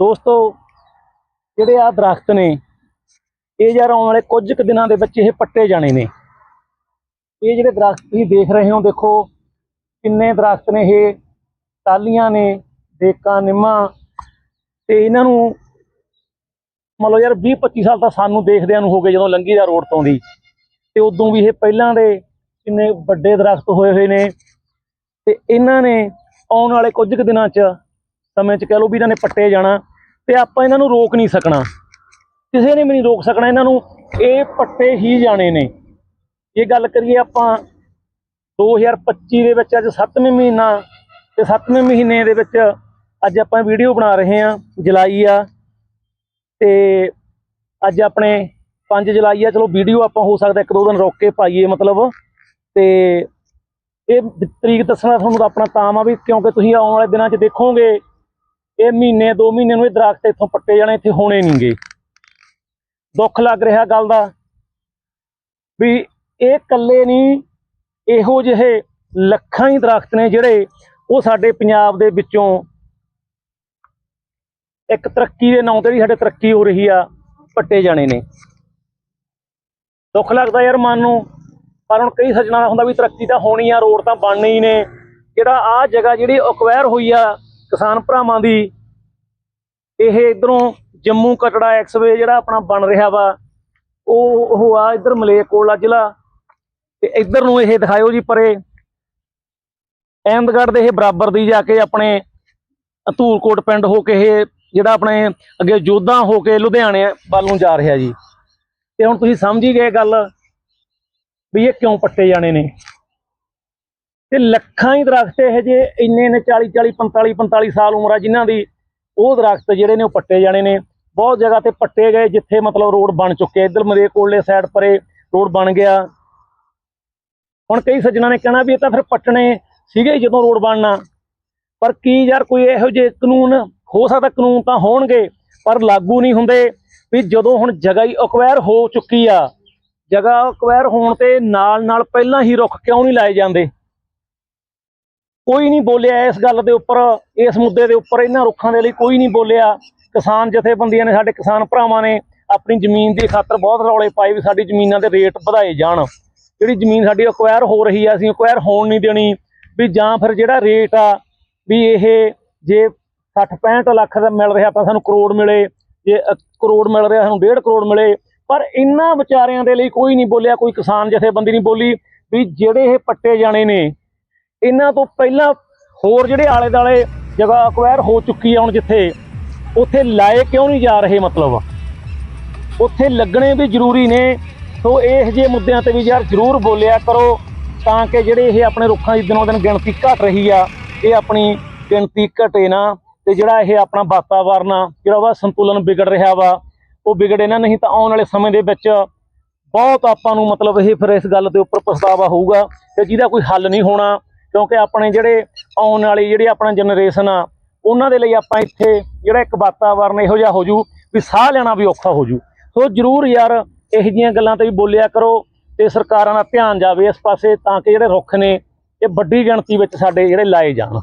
ਦੋਸਤੋ, ਜਿਹੜੇ ਆ ਦਰਖਤ ਨੇ, ਇਹ ਯਾਰ ਆਉਣ ਵਾਲੇ ਕੁਝ ਕੁ ਦਿਨਾਂ ਦੇ ਵਿੱਚ ਇਹ ਪੱਟੇ ਜਾਣੇ ਨੇ। ਇਹ ਜਿਹੜੇ ਦਰਖਤ ਤੁਸੀਂ ਦੇਖ ਰਹੇ ਹੋ, ਦੇਖੋ ਕਿੰਨੇ ਦਰਖਤ ਨੇ ਇਹ ਟਾਲੀਆਂ ਨੇ, ਡੇਕਾਂ, ਨਿੰਮਾਂ, ਤੇ ਇਹਨਾਂ ਨੂੰ ਮੰਨ ਲਓ ਯਾਰ 20 25 ਸਾਲ ਤਾਂ ਸਾਨੂੰ ਦੇਖਦਿਆਂ ਨੂੰ ਹੋ ਗਏ ਜਦੋਂ ਲੰਗੀ ਦਾ ਰੋਡ ਤੋਂ ਦੀ ਤੇ ਉਦੋਂ ਵੀ ਇਹ ਪਹਿਲਾਂ ਦੇ ਕਿੰਨੇ ਵੱਡੇ ਦਰਖਤ ਹੋਏ ਹੋਏ ਨੇ। ਤੇ ਇਹਨਾਂ ਨੇ ਆਉਣ ਵਾਲੇ ਕੁਝ ਕੁ ਦਿਨਾਂ 'ਚ ਸਮੇਂ 'ਚ ਕਹਿ ਲਓ ਵੀ ਇਹਨਾਂ ਨੇ ਪੱਟੇ ਜਾਣਾ ਤੇ ਆਪਾਂ ਇਹਨਾਂ ਨੂੰ ਰੋਕ ਨਹੀਂ ਸਕਣਾ। ਕਿਸੇ ਨੇ ਵੀ ਨਹੀਂ ਰੋਕ ਸਕਣਾ, ਇਹਨਾਂ ਨੂੰ ਇਹ ਪੱਟੇ ਹੀ ਜਾਣੇ ਨੇ। ਇਹ ਗੱਲ ਕਰੀਏ ਆਪਾਂ 2025 ਦੇ ਵਿੱਚ ਅੱਜ 7ਵੇਂ ਮਹੀਨਾ ਤੇ 7ਵੇਂ ਮਹੀਨੇ ਦੇ ਵਿੱਚ ਅੱਜ ਆਪਾਂ ਵੀਡੀਓ ਬਣਾ ਰਹੇ ਹਾਂ, ਜੁਲਾਈ ਆ। ਤੇ ਅੱਜ ਆਪਣੇ 5 ਜੁਲਾਈ ਆ, ਚਲੋ ਵੀਡੀਓ ਆਪਾਂ ਹੋ ਸਕਦਾ ਇੱਕ ਦੋ ਦਿਨ ਰੋਕ ਕੇ ਪਾਈਏ ਮਤਲਬ। ਤੇ ਇਹ ਤਰੀਕ ਦੱਸਣਾ ਤੁਹਾਨੂੰ ਤਾਂ ਆਪਣਾ ਤਾਂ ਆ ਵੀ ਕਿਉਂਕਿ ਤੁਸੀਂ ਆਉਣ ਵਾਲੇ ਦਿਨਾਂ 'ਚ ਦੇਖੋਗੇ ਇਹ ਮਹੀਨੇ, ਦੋ ਮਹੀਨੇ ਨੂੰ ਇਹ ਦਰਖਤ ਇੱਥੋਂ ਪੱਟੇ ਜਾਣੇ, ਇੱਥੇ ਹੋਣੇ ਨਹੀਂਗੇ। ਦੁੱਖ ਲੱਗ ਰਿਹਾ ਗੱਲ ਦਾ ਵੀ ਇਹ ਇਕੱਲੇ ਨਹੀਂ ਇਹੋ ਜਿਹੇ ਲੱਖਾਂ ਹੀ ਦਰਖਤ ਨੇ ਜਿਹੜੇ ਉਹ ਸਾਡੇ ਪੰਜਾਬ ਦੇ ਵਿੱਚੋਂ ਇੱਕ ਤਰੱਕੀ ਦੇ ਨਾਂ ਤੇ ਵੀ ਸਾਡੇ ਤਰੱਕੀ ਹੋ ਰਹੀ ਆ, ਪੱਟੇ ਜਾਣੇ ਨੇ। ਦੁੱਖ ਲੱਗਦਾ ਯਾਰ ਮਨ ਨੂੰ, ਪਰ ਹੁਣ ਕਈ ਸੱਜਣਾ ਦਾ ਹੁੰਦਾ ਵੀ ਤਰੱਕੀ ਤਾਂ ਹੋਣੀ ਆ, ਰੋਡ ਤਾਂ ਬਣਨੇ ਹੀ ਨੇ। ਜਿਹੜਾ ਆ ਜਗ੍ਹਾ ਜਿਹੜੀ ਅਕਵਾਇਰ ਹੋਈ ਆ ਕਿਸਾਨ ਭਰਾਵਾਂ ਦੀ ਇਹ ਇਧਰੋਂ ਜੰਮੂ ਕਟੜਾ ਐਕਸਵੇ ਜਿਹੜਾ ਆਪਣਾ ਬਣ ਰਿਹਾ ਵਾ, ਉਹ ਉਹ ਆ ਇਧਰ ਮਲੇਰਕੋਟਲਾ ਜ਼ਿਲ੍ਹਾ ਤੇ ਇਧਰ ਨੂੰ ਇਹ ਦਿਖਾਇਓ ਜੀ ਪਰੇ। ਅਹਿਮਦਗੜ੍ਹ ਦੇ ਇਹ ਬਰਾਬਰ ਦੀ ਜਾ ਕੇ ਆਪਣੇ ਧੂਲਕੋਟ ਪਿੰਡ ਹੋ ਕੇ ਇਹ ਜਿਹੜਾ ਆਪਣੇ ਅੱਗੇ ਜੋਧਾ ਹੋ ਕੇ ਲੁਧਿਆਣੇ ਵੱਲ ਨੂੰ ਜਾ ਰਿਹਾ ਜੀ। ਤੇ ਹੁਣ ਤੁਸੀਂ ਸਮਝ ਹੀ ਗਏ ਗੱਲ ਵੀ ਇਹ ਕਿਉਂ ਪੱਟੇ ਜਾਣੇ ਨੇ। ਤੇ ਲੱਖਾਂ ਹੀ ਦਰਖਤ ਇਹ ਜੇ ਇੰਨੇ ਨੇ 40 40 45 45 ਸਾਲ ਉਮਰ ਆ ਜਿਨ੍ਹਾਂ ਦੀ, ਉਹ ਦਰਖਤ ਜਿਹੜੇ ਨੇ ਉਹ ਪੱਟੇ ਜਾਣੇ ਨੇ। ਬਹੁਤ ਜਗ੍ਹਾ ਤੇ ਪੱਟੇ ਗਏ ਜਿੱਥੇ ਮਤਲਬ ਰੋਡ ਬਣ ਚੁੱਕੇ ਇੱਧਰ ਮਰੇਕੋਟਲੇ ਸਾਈਡ ਪਰੇ ਰੋਡ ਬਣ ਗਿਆ। ਹੁਣ ਕਈ ਸੱਜਣਾ ਨੇ ਕਹਿਣਾ ਵੀ ਇਹ ਤਾਂ ਫਿਰ ਪੱਟਣੇ ਸੀਗੇ ਜਦੋਂ ਰੋਡ ਬਣਨਾ। ਪਰ ਕੀ ਯਾਰ ਕੋਈ ਇਹੋ ਜਿਹੇ ਕਾਨੂੰਨ, ਹੋ ਸਕਦਾ ਕਾਨੂੰਨ ਤਾਂ ਹੋਣਗੇ, ਪਰ ਲਾਗੂ ਨਹੀਂ ਹੁੰਦੇ ਵੀ ਜਦੋਂ ਹੁਣ ਜਗ੍ਹਾ ਹੀ ਅਕਵਾਇਰ ਹੋ ਚੁੱਕੀ ਆ, ਜਗ੍ਹਾ ਅਕਵਾਇਰ ਹੋਣ ਤੇ ਨਾਲ ਨਾਲ ਪਹਿਲਾਂ ਹੀ ਰੁੱਖ ਕਿਉਂ ਨਹੀਂ ਲਾਏ ਜਾਂਦੇ? ਕੋਈ ਨਹੀਂ ਬੋਲਿਆ ਇਸ ਗੱਲ ਦੇ ਉੱਪਰ, ਇਸ ਮੁੱਦੇ ਦੇ ਉੱਪਰ, ਇਹਨਾਂ ਰੁੱਖਾਂ ਦੇ ਲਈ ਕੋਈ ਨਹੀਂ ਬੋਲਿਆ। ਕਿਸਾਨ ਜਥੇਬੰਦੀਆਂ ਨੇ ਸਾਡੇ ਕਿਸਾਨ ਭਰਾਵਾਂ ਨੇ ਆਪਣੀ ਜ਼ਮੀਨ ਦੀ ਖਾਤਰ ਬਹੁਤ ਰੌਲੇ ਪਾਏ ਵੀ ਸਾਡੀ ਜ਼ਮੀਨਾਂ ਦੇ ਰੇਟ ਵਧਾਏ ਜਾਣ। ਜਿਹੜੀ ਜ਼ਮੀਨ ਸਾਡੀ ਅਕਵਾਇਰ ਹੋ ਰਹੀ ਆ, ਅਸੀਂ ਅਕਵਾਇਰ ਹੋਣ ਨਹੀਂ ਦੇਣੀ। ਵੀ ਜਾਂ ਫਿਰ ਜਿਹੜਾ ਰੇਟ ਆ, ਵੀ ਇਹ ਜੇ 60 65 ਲੱਖ ਦਾ ਮਿਲ ਰਿਹਾ ਤਾਂ ਸਾਨੂੰ ਕਰੋੜ ਮਿਲੇ, ਜੇ ਕਰੋੜ ਮਿਲ ਰਿਹਾ ਸਾਨੂੰ 1.5 ਕਰੋੜ ਮਿਲੇ। ਪਰ ਇਹਨਾਂ ਵਿਚਾਰਿਆਂ ਦੇ ਲਈ ਕੋਈ ਨਹੀਂ ਬੋਲਿਆ, ਕੋਈ ਕਿਸਾਨ ਜਥੇਬੰਦੀ ਨਹੀਂ ਬੋਲੀ। ਵੀ ਜਿਹੜੇ ਇਹ ਪੱਟੇ ਜਾਣੇ ਨੇ ਇਹਨਾਂ ਤੋਂ ਪਹਿਲਾਂ ਹੋਰ ਜਿਹੜੇ ਆਲੇ ਦਾਲੇ ਜਗ੍ਹਾ ਅਕਵਾਇਰ ਹੋ ਚੁੱਕੀ ਆ ਹੁਣ ਜਿੱਥੇ, ਉੱਥੇ ਲਾਏ ਕਿਉਂ ਨਹੀਂ ਜਾ ਰਹੇ ਮਤਲਬ? ਉੱਥੇ ਲੱਗਣੇ ਵੀ ਜ਼ਰੂਰੀ ਨੇ, ਸੋ ਇਹ ਜਿਹੇ ਮੁੱਦਿਆਂ ਤੇ ਵੀ ਯਾਰ ਜ਼ਰੂਰ ਬੋਲਿਆ ਕਰੋ, ਤਾਂ ਕਿ ਜਿਹੜੇ ਇਹ ਆਪਣੇ ਰੁੱਖਾਂ ਦੀ ਦਿਨੋਂ ਦਿਨ ਗਿਣਤੀ ਘਟ ਰਹੀ ਆ, ਇਹ ਆਪਣੀ ਗਿਣਤੀ ਘਟੇ ਨਾ, ਤੇ ਜਿਹੜਾ ਇਹ ਆਪਣਾ ਵਾਤਾਵਰਨ ਆ, ਜਿਹੜਾ ਉਹਦਾ ਸੰਤੁਲਨ ਵਿਗੜ ਰਿਹਾ ਵਾ, ਉਹ ਵਿਗੜੇ ਨਾ, ਨਹੀਂ ਤਾਂ ਆਉਣ ਵਾਲੇ ਸਮੇਂ ਦੇ ਵਿੱਚ ਬਹੁਤ ਆਪਾਂ ਨੂੰ ਮਤਲਬ ਇਹ ਫਿਰ ਇਸ ਗੱਲ ਦੇ ਉੱਪਰ ਪਛਤਾਵਾ ਹੋਊਗਾ, ਤੇ ਜਿਹਦਾ ਕੋਈ ਹੱਲ ਨਹੀਂ ਹੋਣਾ ਕਿਉਂਕਿ ਆਪਣੇ ਜਿਹੜੇ ਆਉਣ ਵਾਲੀ ਜਿਹੜੀ ਆਪਣਾ ਜਨਰੇਸ਼ਨ ਆ, ਉਹਨਾਂ ਦੇ ਲਈ ਆਪਾਂ ਇੱਥੇ ਜਿਹੜਾ ਇੱਕ ਵਾਤਾਵਰਨ ਇਹੋ ਜਿਹਾ ਹੋ ਜੂ ਵੀ ਸਾਹ ਲੈਣਾ ਵੀ ਔਖਾ ਹੋ ਜੂ ਸੋ ਜਰੂਰ ਯਾਰ ਇਹੋ ਜਿਹੀਆਂ ਗੱਲਾਂ ਤੇ ਵੀ ਬੋਲਿਆ ਕਰੋ ਤੇ ਸਰਕਾਰਾਂ ਦਾ ਧਿਆਨ ਜਾਵੇ ਇਸ ਪਾਸੇ ਤਾਂ ਕਿ ਜਿਹੜੇ ਰੁੱਖ ਨੇ ਇਹ ਵੱਡੀ ਗਿਣਤੀ ਵਿੱਚ ਸਾਡੇ ਜਿਹੜੇ ਲਾਏ ਜਾਣ।